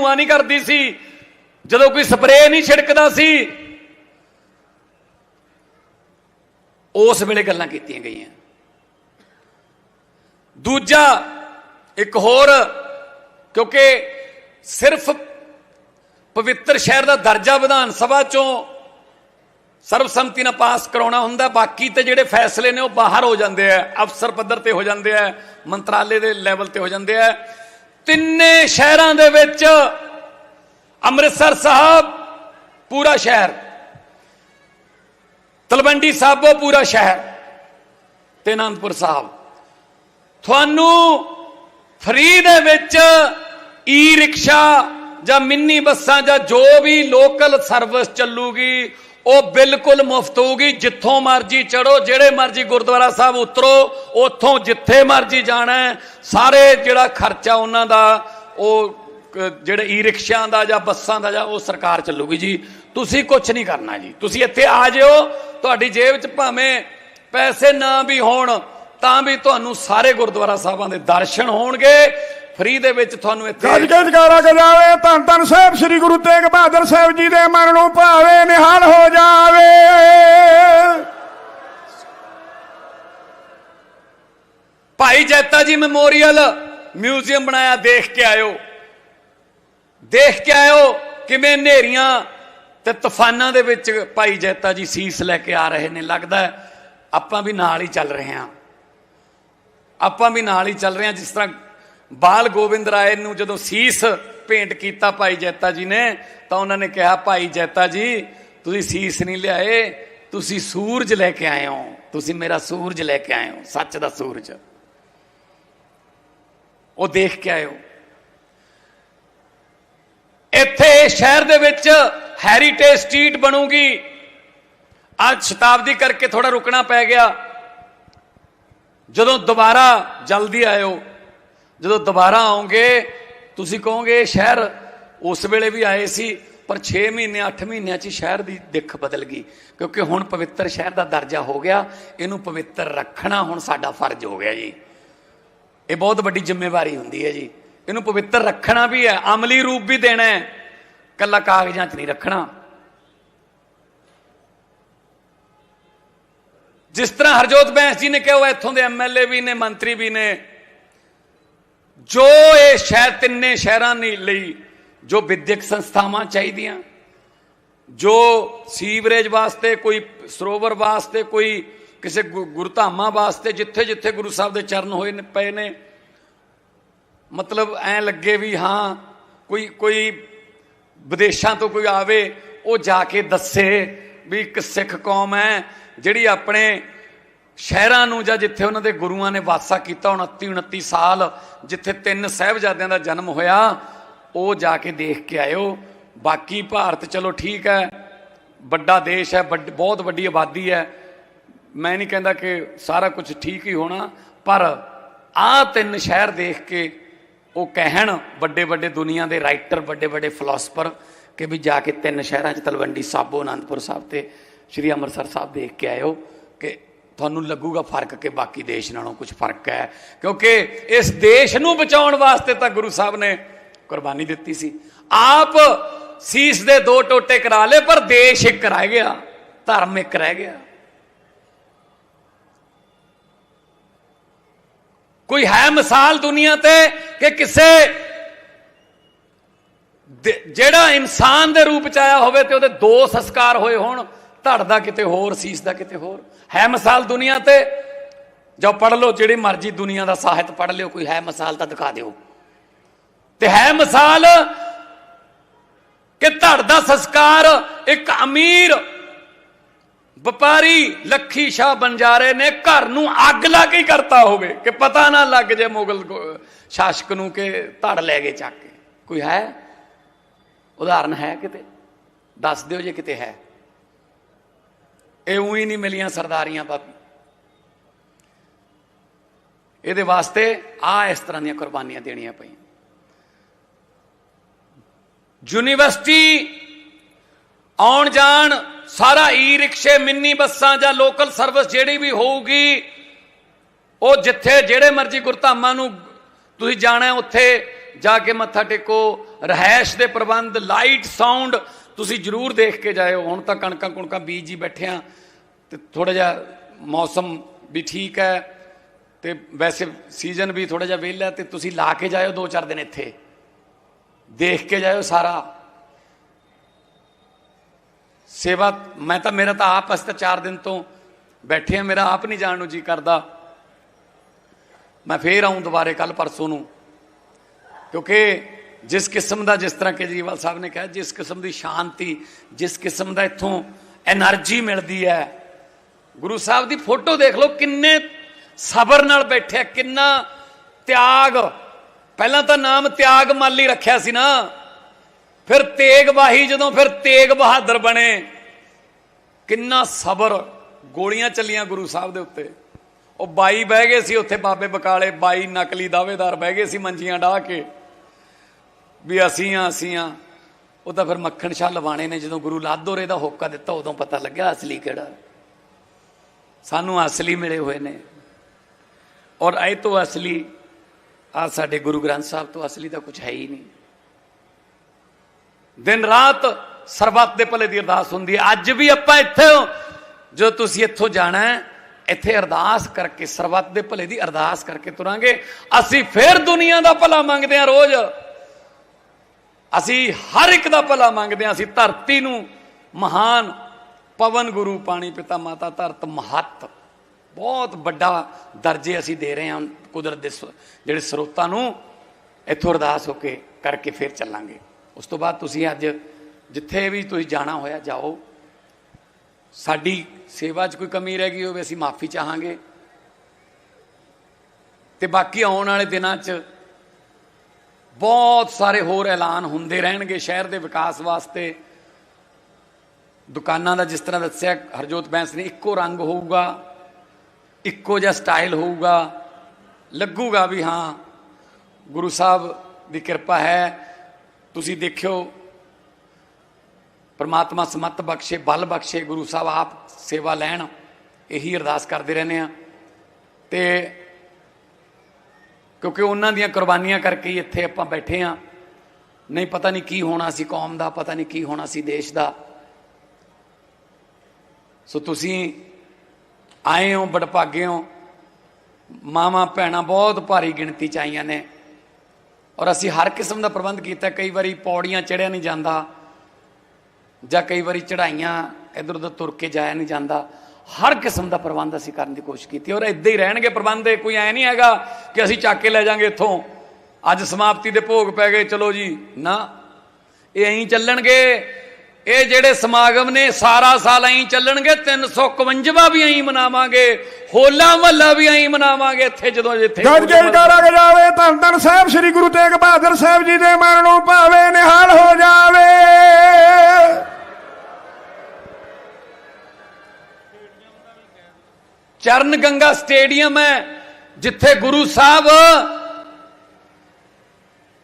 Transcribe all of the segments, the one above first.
ਧੂਆਂ ਨਹੀਂ ਕਰਦੀ ਸੀ। ਜਦੋਂ ਕੋਈ ਸਪਰੇਅ ਨਹੀਂ ਛਿੜਕਦਾ ਸੀ, ਉਸ ਵੇਲੇ ਗੱਲਾਂ ਕੀਤੀਆਂ ਗਈਆਂ। ਦੂਜਾ ਇੱਕ ਹੋਰ, ਕਿਉਂਕਿ ਸਿਰਫ ਪਵਿੱਤਰ ਸ਼ਹਿਰ ਦਾ ਦਰਜਾ ਵਿਧਾਨ ਸਭਾ ਚੋਂ ਸਰਬਸੰਮਤੀ ਨਾਲ ਪਾਸ ਕਰਾਉਣਾ ਹੁੰਦਾ, ਬਾਕੀ ਤੇ ਜਿਹੜੇ ਫੈਸਲੇ ਨੇ ਉਹ ਬਾਹਰ ਹੋ ਜਾਂਦੇ ਆ, ਅਫਸਰ ਪੱਧਰ ਤੇ ਹੋ ਜਾਂਦੇ ਆ, ਮੰਤਰਾਲੇ ਦੇ ਲੈਵਲ ਤੇ ਹੋ ਜਾਂਦੇ ਆ। ਤਿੰਨੇ ਸ਼ਹਿਰਾਂ ਦੇ ਵਿੱਚ ਅੰਮ੍ਰਿਤਸਰ ਸਾਹਿਬ ਪੂਰਾ ਸ਼ਹਿਰ, ਤਲਵੰਡੀ ਸਾਬੋ ਪੂਰਾ ਸ਼ਹਿਰ ਤੇ ਅਨੰਦਪੁਰ ਸਾਹਿਬ। ਤੁਹਾਨੂੰ ਫ੍ਰੀ ਦੇ ਵਿੱਚ ਈ ਰਿਕਸ਼ਾ ਜਾਂ ਮਿੰਨੀ ਬੱਸਾਂ ਜਾਂ ਜੋ ਵੀ ਲੋਕਲ ਸਰਵਿਸ ਚੱਲੂਗੀ ਉਹ ਬਿਲਕੁਲ ਮੁਫਤ ਹੋਊਗੀ। ਜਿੱਥੋਂ ਮਰਜ਼ੀ ਚੜੋ ਜਿਹੜੇ ਮਰਜ਼ੀ ਗੁਰਦੁਆਰਾ ਸਾਹਿਬ ਉਤਰੋ, ਉੱਥੋਂ ਜਿੱਥੇ ਮਰਜ਼ੀ ਜਾਣਾ ਸਾਰੇ ਜਿਹੜਾ ਖਰਚਾ ਉਹਨਾਂ ਦਾ, ਉਹ ਜਿਹੜੇ ਈ ਰਿਕਸ਼ਿਆਂ ਦਾ ਜਾਂ ਬੱਸਾਂ ਦਾ ਜਾਂ ਉਹ ਸਰਕਾਰ ਚੱਲੂਗੀ ਜੀ। ਤੁਸੀਂ ਕੁਝ ਨਹੀਂ ਕਰਨਾ ਜੀ। ਤੁਸੀਂ ਇੱਥੇ ਆ ਜਿਓ, ਤੁਹਾਡੀ ਜੇਬ 'ਚ ਭਾਵੇਂ ਪੈਸੇ ਨਾ ਵੀ ਹੋਣ, ਤਾਂ ਵੀ ਤੁਹਾਨੂੰ ਸਾਰੇ ਗੁਰਦੁਆਰਾ ਸਾਹਿਬਾਂ ਦੇ ਦਰਸ਼ਨ ਹੋਣਗੇ। ਫ੍ਰੀ ਦੇ ਵਿੱਚ ਤੁਹਾਨੂੰ ਗੱਜ ਇੱਥੇ ਕੇ ਜਕਾਰਾ ਗਜਾਵੇ ਧੰਨ ਧੰਨ ਸਾਹਿਬ ਸ੍ਰੀ ਗੁਰੂ ਤੇਗ ਬਹਾਦਰ ਸਾਹਿਬ ਜੀ ਦੇ ਮਨ ਨੂੰ ਭਾਵੇ ਨਿਹਾਲ ਹੋ ਜਾਵੇ। ਭਾਈ ਜੈਤਾ ਜੀ ਮੈਮੋਰੀਅਲ ਮਿਊਜ਼ੀਅਮ ਬਣਾਇਆ ਦੇਖ ਕੇ ਆਇਓ। ਦੇਖ ਕੇ ਆਇਓ ਕਿਵੇਂ ਹਨੇਰੀਆਂ ਤੇ ਤੂਫਾਨਾਂ ਦੇ ਵਿੱਚ ਭਾਈ ਜੈਤਾ ਜੀ ਸੀਸ ਲੈ ਕੇ ਆ ਰਹੇ ਨੇ। ਲੱਗਦਾ ਆਪਾਂ ਵੀ ਨਾਲ ਹੀ ਚੱਲ ਰਹੇ ਹਾਂ। ਆਪਾਂ ਵੀ ਨਾਲ ਹੀ ਚੱਲ ਰਹੇ ਹਾਂ ਜਿਸ ਤਰ੍ਹਾਂ ਬਾਲ ਗੋਬਿੰਦ ਰਾਏ ਨੂੰ ਜਦੋਂ ਸੀਸ ਭੇਂਟ ਕੀਤਾ ਭਾਈ ਜੈਤਾ ਜੀ ਨੇ, ਤਾਂ ਉਹਨਾਂ ਨੇ ਕਿਹਾ, ਭਾਈ ਜੈਤਾ ਜੀ, ਤੁਸੀਂ ਸੀਸ ਨਹੀਂ ਲਿਆਏ, ਤੁਸੀਂ ਸੂਰਜ ਲੈ ਕੇ ਆਏ ਹੋ। ਤੁਸੀਂ ਮੇਰਾ ਸੂਰਜ ਲੈ ਕੇ ਆਏ ਹੋ, ਸੱਚ ਦਾ ਸੂਰਜ। ਉਹ ਦੇਖ ਕੇ ਆਇਓ ਇੱਥੇ ਸ਼ਹਿਰ ਦੇ ਵਿੱਚ ਹੈਰੀਟੇਜ ਸਟਰੀਟ ਬਣੂਗੀ। ਅੱਜ ਸ਼ਤਾਬਦੀ ਕਰਕੇ ਥੋੜਾ ਰੁਕਣਾ ਪੈ ਗਿਆ। ਜਦੋਂ ਦੁਬਾਰਾ ਜਲਦੀ ਆਇਓ ਜਦੋਂ ਦੁਬਾਰਾ ਆਉਂਗੇ, ਤੁਸੀਂ ਕਹੋਗੇ, ਸ਼ਹਿਰ ਉਸ ਵੇਲੇ ਵੀ ਆਏ ਸੀ, ਪਰ 6 ਮਹੀਨੇ 8 ਮਹੀਨਿਆਂ 'ਚ ਹੀ ਸ਼ਹਿਰ ਦੀ ਦਿੱਖ ਬਦਲ ਗਈ। ਕਿਉਂਕਿ ਹੁਣ ਪਵਿੱਤਰ ਸ਼ਹਿਰ ਦਾ ਦਰਜਾ ਹੋ ਗਿਆ, ਇਹਨੂੰ ਪਵਿੱਤਰ ਰੱਖਣਾ ਹੁਣ ਸਾਡਾ ਫਰਜ਼ ਹੋ ਗਿਆ ਜੀ। ਇਹ ਬਹੁਤ ਵੱਡੀ ਜ਼ਿੰਮੇਵਾਰੀ ਹੁੰਦੀ ਹੈ ਜੀ। ਇਹਨੂੰ ਪਵਿੱਤਰ ਰੱਖਣਾ ਵੀ ਹੈ, ਅਮਲੀ ਰੂਪ ਵੀ ਦੇਣਾ ਹੈ। ਕੱਲਾ ਕਾਗਜ਼ਾਂ 'ਚ ਨਹੀਂ ਰੱਖਣਾ। ਜਿਸ ਤਰ੍ਹਾਂ ਹਰਜੋਤ ਬੈਂਸ ਜੀ ਨੇ ਕਿਹਾ, ਉਹ ਇੱਥੋਂ ਦੇ ਐਮਐਲਏ ਵੀ ਨੇ, ਮੰਤਰੀ ਵੀ ਨੇ ਜੋ ਇਹ ਸ਼ਹਿਰ ਤਿੰਨੇ ਸ਼ਹਿਰਾਂ ਨੇ ਲਈ ਜੋ ਵਿਦਿਅਕ ਸੰਸਥਾਵਾਂ ਚਾਹੀਦੀਆਂ, ਜੋ ਸੀਵਰੇਜ ਵਾਸਤੇ, ਕੋਈ ਸਰੋਵਰ ਵਾਸਤੇ, ਕੋਈ ਕਿਸੇ ਗੁ- ਗੁਰਧਾਮਾਂ ਵਾਸਤੇ ਜਿੱਥੇ ਜਿੱਥੇ ਗੁਰੂ ਸਾਹਿਬ ਦੇ ਚਰਨ ਹੋਏ ਨੇ, ਪਏ ਨੇ, ਮਤਲਬ ਐ ਲੱਗੇ ਵੀ ਹਾਂ, ਕੋਈ ਕੋਈ ਵਿਦੇਸ਼ਾਂ ਤੋਂ ਕੋਈ ਆਵੇ, ਉਹ ਜਾ ਕੇ ਦੱਸੇ ਵੀ ਇੱਕ ਸਿੱਖ ਕੌਮ ਹੈ ਜਿਹੜੀ ਆਪਣੇ ਸ਼ਹਿਰਾਂ ਨੂੰ ਜਾਂ ਜਿੱਥੇ ਉਹਨਾਂ ਦੇ ਗੁਰੂਆਂ ਨੇ ਵਾਸਾ ਕੀਤਾ 29 29 ਸਾਲ, ਜਿੱਥੇ ਤਿੰਨ ਸਹਿਬਜ਼ਾਦਿਆਂ ਦਾ ਜਨਮ ਹੋਇਆ, ਉਹ ਜਾ ਕੇ ਦੇਖ ਕੇ ਆਇਓ। ਬਾਕੀ ਭਾਰਤ ਚਲੋ ਠੀਕ ਹੈ, ਵੱਡਾ ਦੇਸ਼ ਹੈ, ਵੱਡ- ਬਹੁਤ ਵੱਡੀ ਆਬਾਦੀ ਹੈ। ਮੈਂ ਨਹੀਂ ਕਹਿੰਦਾ ਕਿ ਸਾਰਾ ਕੁਝ ਠੀਕ ਹੀ ਹੋਣਾ, ਪਰ ਆਹ ਤਿੰਨ ਸ਼ਹਿਰ ਦੇਖ ਕੇ ਉਹ ਕਹਿਣ ਵੱਡੇ ਵੱਡੇ ਦੁਨੀਆ ਦੇ ਰਾਈਟਰ, ਵੱਡੇ ਵੱਡੇ ਫਿਲਾਸਫਰ ਕਿ ਵੀ ਜਾ ਕੇ ਤਿੰਨ ਸ਼ਹਿਰਾਂ 'ਚ ਤਲਵੰਡੀ ਸਾਬੋ ਆਨੰਦਪੁਰ ਸਾਹਿਬ ਤੇ ਸ਼੍ਰੀ ਅੰਮ੍ਰਿਤਸਰ ਸਾਹਿਬ ਦੇਖ ਕੇ ਆਇਓ ਕਿ ਤੁਹਾਨੂੰ ਲੱਗੂਗਾ ਫ਼ਰਕ ਕਿ ਬਾਕੀ ਦੇਸ਼ ਨਾਲੋਂ ਕੁਝ ਫ਼ਰਕ ਹੈ। ਕਿਉਂਕਿ ਇਸ ਦੇਸ਼ ਨੂੰ ਬਚਾਉਣ ਵਾਸਤੇ ਤਾਂ ਗੁਰੂ ਸਾਹਿਬ ਨੇ ਕੁਰਬਾਨੀ ਦਿੱਤੀ ਸੀ। ਆਪ ਸੀਸ ਦੇ ਦੋ ਟੋਟੇ ਕਰਾ ਲਏ, ਪਰ ਦੇਸ਼ ਇੱਕ ਰਹਿ ਗਿਆ, ਧਰਮ ਇੱਕ ਰਹਿ ਗਿਆ। ਕੋਈ ਹੈ ਮਿਸਾਲ ਦੁਨੀਆ ਤੇ ਕਿ ਕਿਸੇ ਜਿਹੜਾ ਇਨਸਾਨ ਦੇ ਰੂਪ ਚ ਆਇਆ ਹੋਵੇ ਤੇ ਉਹਦੇ ਦੋ ਸੰਸਕਾਰ ਹੋਏ ਹੋਣ ਧੜ ਦਾ ਕਿਤੇ ਹੋਰ ਸੀਸ ਦਾ ਕਿਤੇ ਹੋਰ। ਹੈ ਮਿਸਾਲ ਦੁਨੀਆ ਤੇ, ਜੋ ਪੜ ਲਓ ਜਿਹੜੀ ਮਰਜ਼ੀ ਦੁਨੀਆ ਦਾ ਸਾਹਿਤ ਪੜ ਲਿਓ, ਕੋਈ ਹੈ ਮਿਸਾਲ ਤਾਂ ਦਿਖਾ ਦਿਓ। ਤੇ ਹੈ ਮਿਸਾਲ ਕਿ ਧੜ ਦਾ ਸੰਸਕਾਰ ਇੱਕ ਅਮੀਰ, ਵਪਾਰੀ ਲੱਖੀ ਸ਼ਾਹ ਬੰਜਾਰੇ ਨੇ, ਘਰ ਨੂੰ ਅੱਗ ਲਾ ਕੇ ਕਰਤਾ ਹੋਵੇ, ਕਿ ਪਤਾ ਨਾ ਲੱਗ ਜੇ ਮੁਗਲ ਗੋ- ਸ਼ਾਸਕ ਨੂੰ ਕਿ ਧੜ ਲੈ ਗਏ ਚੱਕ ਕੇ। ਕੋਈ ਹੈ? ਉਦਾਹਰਨ ਹੈ ਕਿਤੇ? ਦੱਸ ਦਿਓ ਜੇ ਕਿਤੇ ਹੈ। ਇਹ ਹੀ ਨਹੀਂ ਮਿਲੀਆਂ ਸਰਦਾਰੀਆਂ ਪਾਪੀ ਇਹਦੇ ਵਾਸਤੇ ਆ ਇਸ ਤਰ੍ਹਾਂ ਦੀਆਂ ਕੁਰਬਾਨੀਆਂ ਦੇਣੀਆਂ ਪਈਆਂ। ਯੂਨੀਵਰਸਿਟੀ ਆਉਣ ਜਾਣ ਸਾਰਾ ਈ ਰਿਕਸ਼ੇ ਮਿੰਨੀ ਬੱਸਾਂ ਜਾਂ ਲੋਕਲ ਸਰਵਿਸ ਜਿਹੜੀ ਵੀ ਹੋਊਗੀ, ਉਹ ਜਿੱਥੇ ਜਿਹੜੇ ਮਰਜ਼ੀ ਗੁਰਧਾਮਾਂ ਨੂੰ ਤੁਸੀਂ ਜਾਣਾ, ਉੱਥੇ ਜਾ ਕੇ ਮੱਥਾ ਟੇਕੋ। ਰਹਿائش ਦੇ ਪ੍ਰਬੰਧ ਲਾਈਟ ਸਾਊਂਡ ਤੁਸੀਂ ਜਰੂਰ ਦੇਖ ਕੇ ਜਾਇਓ। ਹੁਣ ਤਾਂ ਕਣਕਾਂ ਕੁਣਕਾਂ ਬੀਜ ਜੀ ਬੈਠੇ ਆ ਤੇ ਥੋੜਾ ਜਿਹਾ ਮੌਸਮ ਵੀ ਠੀਕ ਹੈ ਤੇ ਵੈਸੇ ਸੀਜ਼ਨ ਵੀ ਥੋੜਾ ਜਿਹਾ ਵਿਹਲਾ ਹੈ ਤੇ ਤੁਸੀਂ ਲਾ ਕੇ ਜਾਇਓ ਦੋ ਚਾਰ ਦਿਨ ਇੱਥੇ। ਦੇਖ ਕੇ ਜਾਇਓ ਸਾਰਾ। ਸੇਵਾ, ਮੈਂ ਤਾਂ, ਮੇਰਾ ਤਾਂ ਆਪ ਅਸੀਂ ਤਾਂ 4 ਦਿਨ ਤੋਂ ਬੈਠੇ ਆ, ਮੇਰਾ ਆਪ ਨਹੀਂ ਜਾਣ ਨੂੰ ਜੀ ਕਰਦਾ। ਮੈਂ ਫੇਰ ਆਉਂ ਦੁਬਾਰੇ ਕੱਲ ਪਰਸੋਂ ਨੂੰ। ਕਿਉਂਕਿ ਜਿਸ ਕਿਸਮ ਦਾ ਜਿਸ ਤਰ੍ਹਾਂ ਕੇਜਰੀਵਾਲ ਸਾਹਿਬ ਨੇ ਕਿਹਾ, ਜਿਸ ਕਿਸਮ ਦੀ ਸ਼ਾਂਤੀ, ਜਿਸ ਕਿਸਮ ਦਾ ਇੱਥੋਂ એનર્ਜੀ ਮਿਲਦੀ ਹੈ। ਗੁਰੂ ਸਾਹਿਬ ਦੀ ਫੋਟੋ ਦੇਖ ਲਓ, ਕਿੰਨੇ ਸਬਰ ਨਾਲ ਬੈਠਿਆ ਕਿੰਨਾ ਤਿਆਗ। ਪਹਿਲਾਂ ਤਾਂ ਨਾਮ ਤਿਆਗ ਮਾਲੀ ਰੱਖਿਆ ਸੀ ਨਾ। ਫਿਰ ਤੇਗ ਬਾਹੀ ਜਦੋਂ ਫਿਰ ਤੇਗ ਬਹਾਦਰ ਬਣੇ। ਕਿੰਨਾ ਸਬਰ, ਗੋਲੀਆਂ ਚੱਲੀਆਂ ਗੁਰੂ ਸਾਹਿਬ ਦੇ ਉੱਤੇ। ਉਹ ਬਾਈ ਬਹਿ ਗਏ ਸੀ ਉੱਥੇ ਬਾਬੇ ਬਕਾਲੇ, ਬਾਈ ਨਕਲੀ ਦਾਵੇਦਾਰ ਬਹਿ ਗਏ ਸੀ ਮੰਜੀਆਂ ਢਾ ਕੇ। ਵੀ ਅਸੀਂ ਆ ਅਸੀਂ ਆ। ਉਹ ਤਾਂ ਫਿਰ ਮੱਖਣ ਸ਼ਾਹ ਲਵਾਣੇ ਨੇ, ਜਦੋਂ ਗੁਰੂ ਲਾਦੋਰੇ ਦਾ ਹੋਕਾ ਦਿੱਤਾ, ਉਦੋਂ ਪਤਾ ਲੱਗਿਆ ਅਸਲੀ ਕਿਹੜਾ। ਸਾਨੂੰ ਅਸਲੀ ਮਿਲੇ ਹੋਏ ਨੇ। ਔਰ ਇਹ ਤੋਂ ਅਸਲੀ ਆ ਸਾਡੇ ਗੁਰੂ ਗ੍ਰੰਥ ਸਾਹਿਬ ਤੋਂ ਅਸਲੀ ਤਾਂ ਕੁਝ ਹੈ ਹੀ ਨਹੀਂ। ਦਿਨ ਰਾਤ ਸਰਬੱਤ ਦੇ ਭਲੇ ਦੀ ਅਰਦਾਸ ਹੁੰਦੀ ਹੈ। ਅੱਜ ਵੀ ਆਪਾਂ ਇੱਥੇ ਜੋ ਤੁਸੀਂ ਇੱਥੋਂ ਜਾਣਾ ਹੈ, ਇੱਥੇ ਅਰਦਾਸ ਕਰਕੇ, ਸਰਬੱਤ ਦੇ ਭਲੇ ਦੀ ਅਰਦਾਸ ਕਰਕੇ ਤੁਰਾਂਗੇ। ਅਸੀਂ ਫਿਰ ਦੁਨੀਆ ਦਾ ਭਲਾ ਮੰਗਦੇ ਹਾਂ ਰੋਜ਼। ਅਸੀਂ ਹਰ ਇੱਕ ਦਾ ਭਲਾ ਮੰਗਦੇ ਹਾਂ, ਅਸੀਂ ਧਰਤੀ ਨੂੰ ਮਹਾਨ ਪਵਨ ਗੁਰੂ ਪਾਣੀ ਪਿਤਾ ਮਾਤਾ ਧਰਤ ਮਹੱਤ। ਬਹੁਤ ਵੱਡਾ ਦਰਜੇ ਅਸੀਂ ਦੇ ਰਹੇ ਹਾਂ ਕੁਦਰਤ ਦੇ ਸ- ਜਿਹੜੇ ਸਰੋਤਾਂ ਨੂੰ ਇੱਥੋਂ ਅਰਦਾਸ ਹੋ ਕੇ ਕਰਕੇ ਫਿਰ ਚੱਲਾਂਗੇ। ਉਸ ਤੋਂ ਬਾਅਦ ਤੁਸੀਂ ਅੱਜ ਜਿੱਥੇ ਵੀ ਤੁਸੀਂ ਜਾਣਾ ਹੋਇਆ ਜਾਓ। ਸਾਡੀ ਸੇਵਾ 'ਚ ਕੋਈ ਕਮੀ ਰਹਿ ਗਈ ਹੋਵੇ, ਅਸੀਂ ਮਾਫੀ ਚਾਹਾਂਗੇ। ਤੇ ਬਾਕੀ ਆਉਣ ਵਾਲੇ ਦਿਨਾਂ 'ਚ ਬਹੁਤ ਸਾਰੇ ਹੋਰ ਐਲਾਨ ਹੁੰਦੇ ਰਹਿਣਗੇ ਸ਼ਹਿਰ ਦੇ ਵਿਕਾਸ ਵਾਸਤੇ। ਦੁਕਾਨਾਂ ਦਾ ਜਿਸ ਤਰ੍ਹਾਂ ਦੱਸਿਆ, ਹਰਜੋਤ ਬੈਂਸ ਨੇ, ਇੱਕੋ ਰੰਗ ਹੋਊਗਾ, ਇੱਕੋ ਜਿਹਾ ਸਟਾਈਲ ਹੋਊਗਾ, ਲੱਗੂਗਾ ਵੀ ਹਾਂ, ਗੁਰੂ ਸਾਹਿਬ ਦੀ ਕਿਰਪਾ ਹੈ। ਤੁਸੀਂ ਦੇਖਿਓ, ਪਰਮਾਤਮਾ ਸਮਤ ਬਖਸ਼ੇ, ਬਲ ਬਖਸ਼ੇ, ਗੁਰੂ ਸਾਹਿਬ ਆਪ ਸੇਵਾ ਲੈਣ, ਇਹੀ ਅਰਦਾਸ ਕਰਦੇ ਰਹਿੰਦੇ ਆ ਤੇ ਕਿਉਂਕਿ ਉਹਨਾਂ ਦੀਆਂ ਕੁਰਬਾਨੀਆਂ ਕਰਕੇ ਹੀ ਇੱਥੇ ਆਪਾਂ ਬੈਠੇ ਆ ਨਹੀਂ, ਪਤਾ ਨਹੀਂ ਕੀ ਹੋਣਾ ਸੀ ਕੌਮ ਦਾ, ਪਤਾ ਨਹੀਂ ਕੀ ਹੋਣਾ ਸੀ ਦੇਸ਼ ਦਾ। ਸੋ ਤੁਸੀਂ ਆਏ ਹੋ, ਬੜਭਾਗੇ ਹੋ। ਮਾਵਾਂ, ਭੈਣਾਂ ਬਹੁਤ ਭਾਰੀ ਗਿਣਤੀ ਚ ਆਈਆਂ ਨੇ। ਔਰ ਅਸੀਂ ਹਰ ਕਿਸਮ ਦਾ ਪ੍ਰਬੰਧ ਕੀਤਾ, ਕਈ ਵਾਰੀ ਪੌੜੀਆਂ ਚੜਿਆ ਨਹੀਂ ਜਾਂਦਾ ਜਾਂ ਕਈ ਵਾਰੀ ਚੜਾਈਆਂ ਇਧਰ ਉਧਰ ਤੁਰ ਕੇ ਜਾਇਆ ਨਹੀਂ ਜਾਂਦਾ। ਹਰ ਕਿਸਮ ਦਾ ਪ੍ਰਬੰਧ ਅਸੀਂ ਕਰਨ ਦੀ ਕੋਸ਼ਿਸ਼ ਕੀਤੀ। ਔਰ ਇਦਾਂ ਹੀ ਰਹਿਣਗੇ ਪ੍ਰਬੰਧ, ਕੋਈ ਐ ਨਹੀਂ ਹੈਗਾ ਕਿ ਅਸੀਂ ਚੱਕ ਕੇ ਲੈ ਜਾਾਂਗੇ ਇੱਥੋਂ। ਅੱਜ ਸਮਾਪਤੀ ਦੇ ਭੋਗ ਪੈ ਗਏ ਚਲੋ ਜੀ ਨਾ। ਇਹ ਐਂ ਚੱਲਣਗੇ। ਇਹ ਜਿਹੜੇ ਸਮਾਗਮ ਨੇ ਸਾਰਾ ਸਾਲ ਐਂ ਚੱਲਣਗੇ 351 ਵੀ ਐਂ ਮਨਾਵਾਂਗੇ ਹੋਲਾ ਮਹੱਲਾ ਵੀ ਐਂ ਮਨਾਵਾਂਗੇ ਇੱਥੇ ਜਦੋਂ ਜਿੱਥੇ ਗੱਜ ਕੇ ਜਕਾਰਾ ਗਜਾਵੇ ਧੰਨ ਧੰਨ ਸਾਹਿਬ ਸ੍ਰੀ ਗੁਰੂ ਤੇਗ ਬਹਾਦਰ ਸਾਹਿਬ ਜੀ ਦੇ ਮਨ ਨੂੰ ਭਾਵੇ ਨਿਹਾਲ ਹੋ ਜਾਵੇ। ਚਰਨ ਗੰਗਾ ਸਟੇਡੀਅਮ ਹੈ। ਜਿੱਥੇ ਗੁਰੂ ਸਾਹਿਬ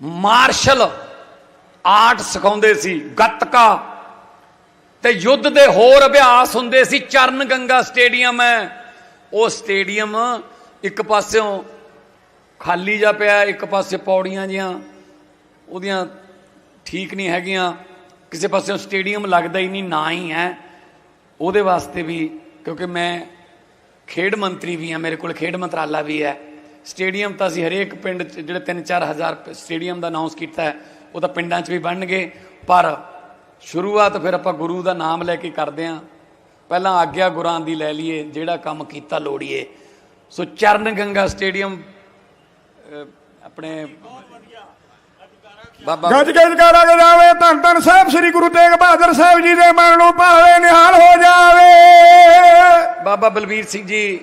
ਮਾਰਸ਼ਲ ਆਰਟ ਸਿਖਾਉਂਦੇ ਸੀ, ਗੱਤਕਾ ਤੇ ਯੁੱਧ ਦੇ ਹੋਰ ਅਭਿਆਸ ਹੁੰਦੇ ਸੀ, ਚਰਨ ਗੰਗਾ ਸਟੇਡੀਅਮ ਹੈ। ਉਹ ਸਟੇਡੀਅਮ ਇੱਕ ਪਾਸਿਓਂ ਖਾਲੀ ਜਾ ਪਿਆ, ਇੱਕ ਪਾਸੇ ਪੌੜੀਆਂ ਜੀਆਂ ਉਹਦੀਆਂ ਠੀਕ ਨਹੀਂ ਹੈਗੀਆਂ, ਕਿਸੇ ਪਾਸਿਓਂ ਸਟੇਡੀਅਮ ਲੱਗਦਾ ਹੀ ਨਹੀਂ, ਨਾ ਹੀ ਹੈ। ਉਹਦੇ ਵਾਸਤੇ ਵੀ, ਕਿਉਂਕਿ ਮੈਂ ਖੇਡ ਮੰਤਰੀ ਵੀ ਆ, ਮੇਰੇ ਕੋਲ ਖੇਡ ਮੰਤਰਾਲਾ ਵੀ ਹੈ। ਸਟੇਡੀਅਮ ਤਾਂ ਅਸੀਂ ਹਰੇਕ ਪਿੰਡ 'ਚ ਜਿਹੜੇ 3-4000 ਸਟੇਡੀਅਮ ਦਾ ਅਨਾਉਂਸ ਕੀਤਾ ਹੈ, ਉਹ ਤਾਂ ਪਿੰਡਾਂ 'ਚ ਵੀ ਬਣਨਗੇ। ਪਰ ਸ਼ੁਰੂਆਤ ਫਿਰ ਆਪਾਂ ਗੁਰੂ ਦਾ ਨਾਮ ਲੈ ਕੇ ਕਰਦੇ ਆਂ ਪਹਿਲਾਂ ਆਗਿਆ ਗੁਰਾਂ ਦੀ ਲੈ ਲਈਏ, ਜਿਹੜਾ ਕੰਮ ਕੀਤਾ ਲੋੜੀਏ। ਸੋ ਚਰਨ ਗੰਗਾ ਸਟੇਡੀਅਮ ਆਪਣੇ ਬਾਬਾ ਗੱਜ ਕੇ ਜਕਾਰਾ ਧੰਨ ਧੰਨ ਸਾਹਿਬ, ਸ੍ਰੀ ਗੁਰੂ ਤੇਗ ਬਹਾਦਰ ਸਾਹਿਬ ਜੀ ਦੇ ਮਨ ਨੂੰ ਭਾਵੇ, ਨਿਹਾਲ ਹੋ ਜਾਵੇ। ਬਾਬਾ ਬਲਬੀਰ ਸਿੰਘ ਜੀ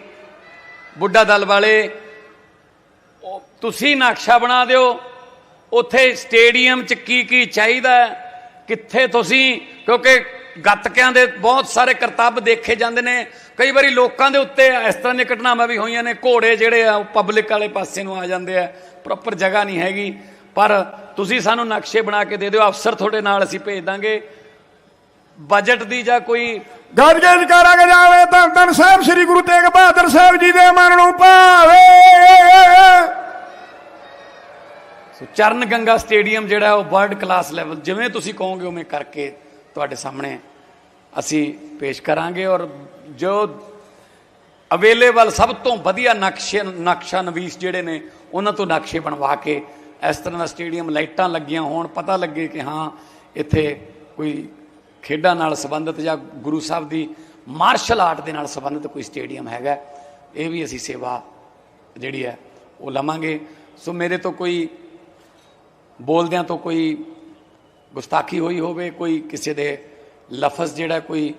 ਬੁੱਢਾ ਦਲ ਵਾਲੇ ਤੁਸੀਂ ਨਕਸ਼ਾ ਬਣਾ ਦਿਓ। ਉੱਥੇ ਸਟੇਡੀਅਮ 'ਚ ਕੀ ਕੀ ਚਾਹੀਦਾ ਕਿੱਥੇ ਤੁਸੀਂ, ਕਿਉਂਕਿ ਗੱਤਕਿਆਂ ਦੇ ਬਹੁਤ ਸਾਰੇ ਕਰਤੱਵ ਦੇਖੇ ਜਾਂਦੇ ਨੇ। ਕਈ ਵਾਰੀ ਲੋਕਾਂ ਦੇ ਉੱਤੇ ਇਸ ਤਰ੍ਹਾਂ ਦੀਆਂ ਘਟਨਾਵਾਂ ਵੀ ਹੋਈਆਂ ਨੇ, ਘੋੜੇ ਜਿਹੜੇ ਆ, ਉਹ ਪਬਲਿਕ ਵਾਲੇ ਪਾਸੇ ਨੂੰ ਆ ਜਾਂਦੇ ਆ, ਪ੍ਰੋਪਰ ਜਗ੍ਹਾ ਨਹੀਂ ਹੈਗੀ। ਪਰ ਤੁਸੀਂ ਸਾਨੂੰ ਨਕਸ਼ੇ ਬਣਾ ਕੇ ਦੇ ਦਿਓ, ਅਫਸਰ ਤੁਹਾਡੇ ਨਾਲ ਅਸੀਂ ਭੇਜ ਦਾਂਗੇ। ਬਜਟ ਦੀ ਜਾਂ ਕੋਈ ਗੱਜ ਕੇ ਜਕਾਰਾ ਗਜਾਵੇ ਧੰਨ ਧੰਨ ਸਾਹਿਬ ਸ੍ਰੀ ਗੁਰੂ ਤੇਗ ਬਹਾਦਰ ਸਾਹਿਬ ਜੀ ਦੇ ਮਨ ਨੂੰ ਭਾਵੇ। ਸੋ ਚਰਨ ਗੰਗਾ ਸਟੇਡੀਅਮ ਜਿਹੜਾ ਉਹ ਵਰਲਡ ਕਲਾਸ ਲੈਵਲ ਜਿਵੇਂ ਤੁਸੀਂ ਕਹੋਗੇ ਉਵੇਂ ਕਰਕੇ ਤੁਹਾਡੇ ਸਾਹਮਣੇ ਅਸੀਂ ਪੇਸ਼ ਕਰਾਂਗੇ ਔਰ ਜੋ ਅਵੇਲੇਬਲ ਸਭ ਤੋਂ ਵਧੀਆ ਨਕਸ਼ੇ ਨਕਸ਼ਾ ਨਵੀਸ ਜਿਹੜੇ ਨੇ ਉਹਨਾਂ ਤੋਂ ਨਕਸ਼ੇ ਬਣਵਾ ਕੇ ਇਸ ਤਰ੍ਹਾਂ ਦਾ ਸਟੇਡੀਅਮ ਲਾਈਟਾਂ ਲੱਗੀਆਂ ਹੋਣ ਪਤਾ ਲੱਗੇ ਕਿ ਹਾਂ ਇੱਥੇ ਕੋਈ ਖੇਡਾਂ ਨਾਲ ਸੰਬੰਧਿਤ ਜਾਂ ਗੁਰੂ ਸਾਹਿਬ ਦੀ ਮਾਰਸ਼ਲ ਆਰਟ ਦੇ ਨਾਲ ਸੰਬੰਧਿਤ ਕੋਈ ਸਟੇਡੀਅਮ ਹੈਗਾ, ਇਹ ਵੀ ਅਸੀਂ ਸੇਵਾ ਜਿਹੜੀ ਹੈ ਉਹ ਲਵਾਂਗੇ। ਸੋ ਮੇਰੇ ਤੋਂ ਕੋਈ ਬੋਲਦਿਆਂ ਤੋਂ ਕੋਈ ਗੁਸਤਾਖੀ ਹੋਈ ਹੋਵੇ, ਕੋਈ ਕਿਸੇ ਦੇ ਲਫ਼ਜ਼ ਜਿਹੜਾ ਕੋਈ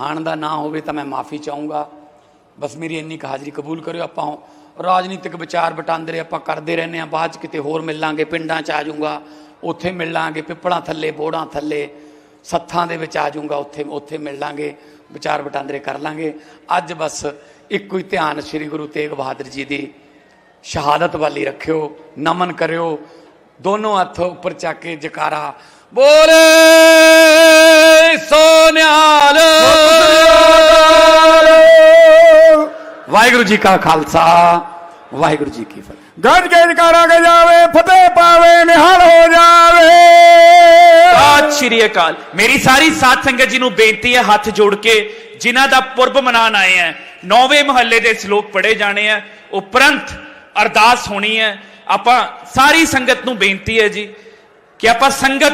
ਹਾਣ ਦਾ ਨਾ ਹੋਵੇ ਤਾਂ ਮੈਂ ਮਾਫੀ ਚਾਹੂੰਗਾ। ਬਸ ਮੇਰੀ ਇੰਨੀ ਕੁ ਹਾਜ਼ਰੀ ਕਬੂਲ ਕਰਿਓ, ਆਪਾਂ ਰਾਜਨੀਤਿਕ ਵਿਚਾਰ ਵਟਾਂਦਰੇ ਆਪਾਂ ਕਰਦੇ ਰਹਿੰਦੇ ਆ ਬਾਅਦ ਚ ਕਿਤੇ ਹੋਰ ਮਿਲਾਂਗੇ, ਪਿੰਡਾਂ ਚ ਆ ਜਾਊਂਗਾ, ਉੱਥੇ ਮਿਲਾਂਗੇ, ਪਿੱਪਲਾਂ ਥੱਲੇ, ਬੋੜਾਂ ਥੱਲੇ ਸੱਥਾਂ ਦੇ ਵਿੱਚ ਆ ਜਾਊਂਗਾ, ਉੱਥੇ ਉੱਥੇ ਮਿਲ ਲਾਂਗੇ, ਵਿਚਾਰ ਵਟਾਂਦਰੇ ਕਰ ਲਾਂਗੇ। ਅੱਜ ਬਸ ਇੱਕੋ ਹੀ ਧਿਆਨ ਸ੍ਰੀ ਗੁਰੂ ਤੇਗ ਬਹਾਦਰ ਜੀ ਦੀ ਸ਼ਹਾਦਤ ਵਾਲੀ ਰੱਖਿਓ, ਨਮਨ ਕਰਿਓ, ਦੋਨੋਂ ਹੱਥ ਉੱਪਰ ਚੱਕ ਕੇ ਜਕਾਰਾ, ਬੋਲੇ ਸੋਨਿਆਲ। ਵਾਹਿਗੁਰੂ ਜੀ ਕਾ ਖਾਲਸਾ, ਵਾਹਿਗੁਰੂ ਜੀ ਕੀ ਫਤਿਹ। ਗੱਜ ਕੇ ਜਕਾਰਾ ਜਾਵੇ, ਫਤਿਹ ਪਾਵੇ, ਨਿਹਾਲ ਹੋ ਜਾਵੇ। ਸਤਿ ਸ਼੍ਰੀ ਅਕਾਲ। ਮੇਰੀ ਸਾਰੀ ਸਾਥ ਸੰਗਤ ਜੀ ਨੂੰ ਬੇਨਤੀ ਹੈ ਹੱਥ ਜੋੜ ਕੇ ਜਿਨ੍ਹਾਂ ਦਾ ਪੁਰਬ ਮਨਾਉਣ ਆਏ ਆ ਨੌਵੇਂ ਮਹੱਲੇ ਦੇ ਸ਼ਲੋਕ ਪੜੇ ਜਾਣੇ ਆ ਉਪਰੰਤ ਅਰਦਾਸ ਹੋਣੀ ਹੈ। ਆਪਾਂ ਸਾਰੀ ਸੰਗਤ ਨੂੰ ਬੇਨਤੀ ਹੈ ਜੀ ਕਿ ਆਪਾਂ ਸੰਗਤ